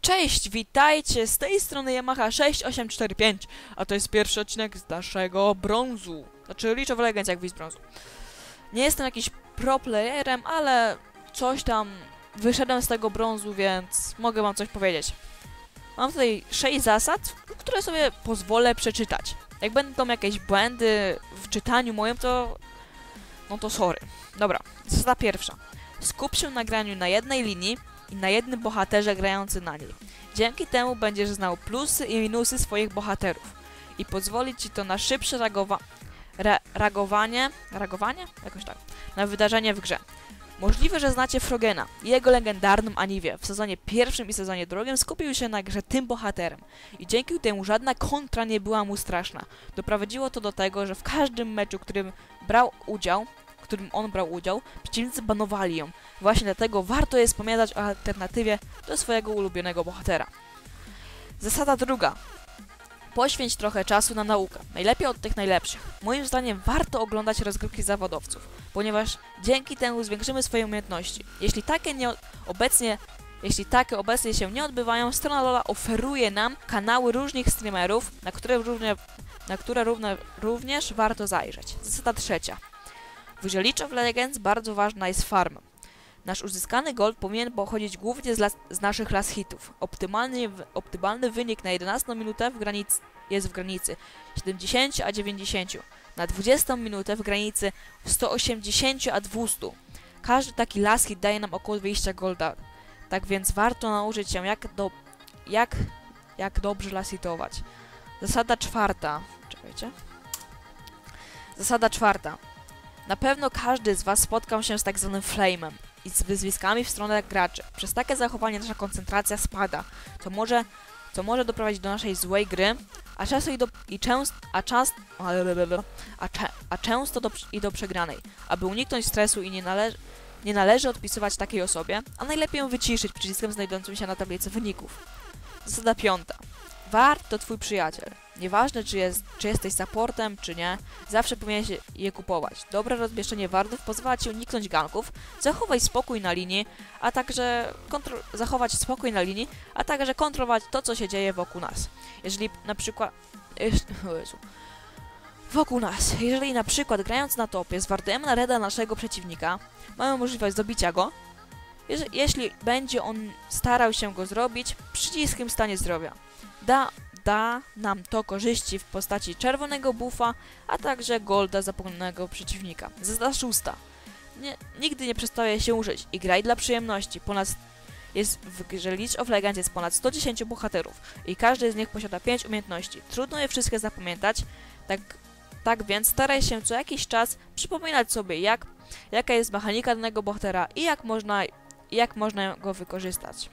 Cześć, witajcie, z tej strony Yamaha 6845, a to jest pierwszy odcinek z naszego brązu. Znaczy League of Legends jak widz brązu. Nie jestem jakiś pro playerem, ale coś tam wyszedłem z tego brązu, więc mogę wam coś powiedzieć. Mam tutaj 6 zasad, które sobie pozwolę przeczytać. Jak będą jakieś błędy w czytaniu moim, to... No to sorry. Dobra, zasada pierwsza. Skup się na graniu na jednej linii i na jednym bohaterze grający na niej. Dzięki temu będziesz znał plusy i minusy swoich bohaterów i pozwoli ci to na szybsze reagowa re reagowanie, reagowanie? Jakoś tak, na wydarzenie w grze. Możliwe, że znacie Frogena jego legendarną Aniwię. W sezonie pierwszym i sezonie drugim skupił się na grze tym bohaterem i dzięki temu żadna kontra nie była mu straszna. Doprowadziło to do tego, że w każdym meczu, którym brał udział, w którym on brał udział, przeciwnicy banowali ją. Właśnie dlatego warto jest pamiętać o alternatywie do swojego ulubionego bohatera. Zasada druga. Poświęć trochę czasu na naukę, najlepiej od tych najlepszych. Moim zdaniem warto oglądać rozgrywki zawodowców, ponieważ dzięki temu zwiększymy swoje umiejętności. Jeśli takie nie obecnie jeśli takie obecnie się nie odbywają, strona Lola oferuje nam kanały różnych streamerów, na które, równie, na które równe, również warto zajrzeć. Zasada trzecia. W of Legends bardzo ważna jest farma. Nasz uzyskany gold powinien pochodzić głównie z, las, z naszych las hitów. Optymalny, optymalny wynik na 11 minutę w granicy, jest w granicy 70 a 90, na 20 minutę w granicy 180 a 200. Każdy taki las hit daje nam około 20 golda, tak więc warto nauczyć się jak, do, jak, jak dobrze lasitować. Zasada czwarta. Czekajcie. Zasada czwarta. Na pewno każdy z Was spotkał się z tak zwanym flame'em i z wyzwiskami w stronę graczy. Przez takie zachowanie nasza koncentracja spada, co może, co może doprowadzić do naszej złej gry, a często i do, i częst, a czas, a, cze, a często do, i do przegranej. Aby uniknąć stresu i nie należy nie należy odpisywać takiej osobie, a najlepiej ją wyciszyć przyciskiem znajdującym się na tablicy wyników. Zasada piąta. Wart to twój przyjaciel. Nieważne, czy, jest, czy jesteś supportem, czy nie, zawsze powinieneś je kupować. Dobre rozmieszczenie wardów pozwala ci uniknąć ganków, zachować spokój na linii, a także zachować spokój na linii, a także kontrolować to, co się dzieje wokół nas. Jeżeli na przykład... Jezu. Wokół nas. Jeżeli na przykład grając na topie zwardujemy na reda naszego przeciwnika, mamy możliwość zdobicia go, jeśli będzie on starał się go zrobić, przyciskiem stanie zdrowia. Da da nam to korzyści w postaci czerwonego buffa, a także golda zapomnianego przeciwnika. Zasada szósta. Nie, nigdy nie przestaje się użyć i graj dla przyjemności. Ponad jest w grze League of Legends jest ponad 110 bohaterów i każdy z nich posiada 5 umiejętności. Trudno je wszystkie zapamiętać, tak, tak więc staraj się co jakiś czas przypominać sobie jak, jaka jest mechanika danego bohatera i jak można, jak można go wykorzystać.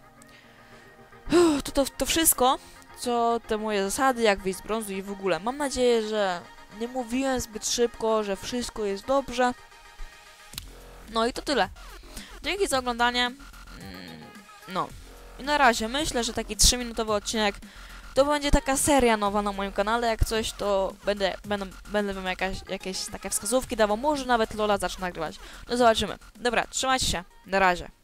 To, to, to wszystko co te moje zasady, jak wyjść z brązu i w ogóle. Mam nadzieję, że nie mówiłem zbyt szybko, że wszystko jest dobrze. No i to tyle. Dzięki za oglądanie. Mm, no. I na razie myślę, że taki 3-minutowy odcinek to będzie taka seria nowa na moim kanale. Jak coś, to będę, będę, będę wam jakaś, jakieś takie wskazówki dawał. Może nawet Lola zacznę nagrywać. No zobaczymy. Dobra, trzymajcie się. Na razie.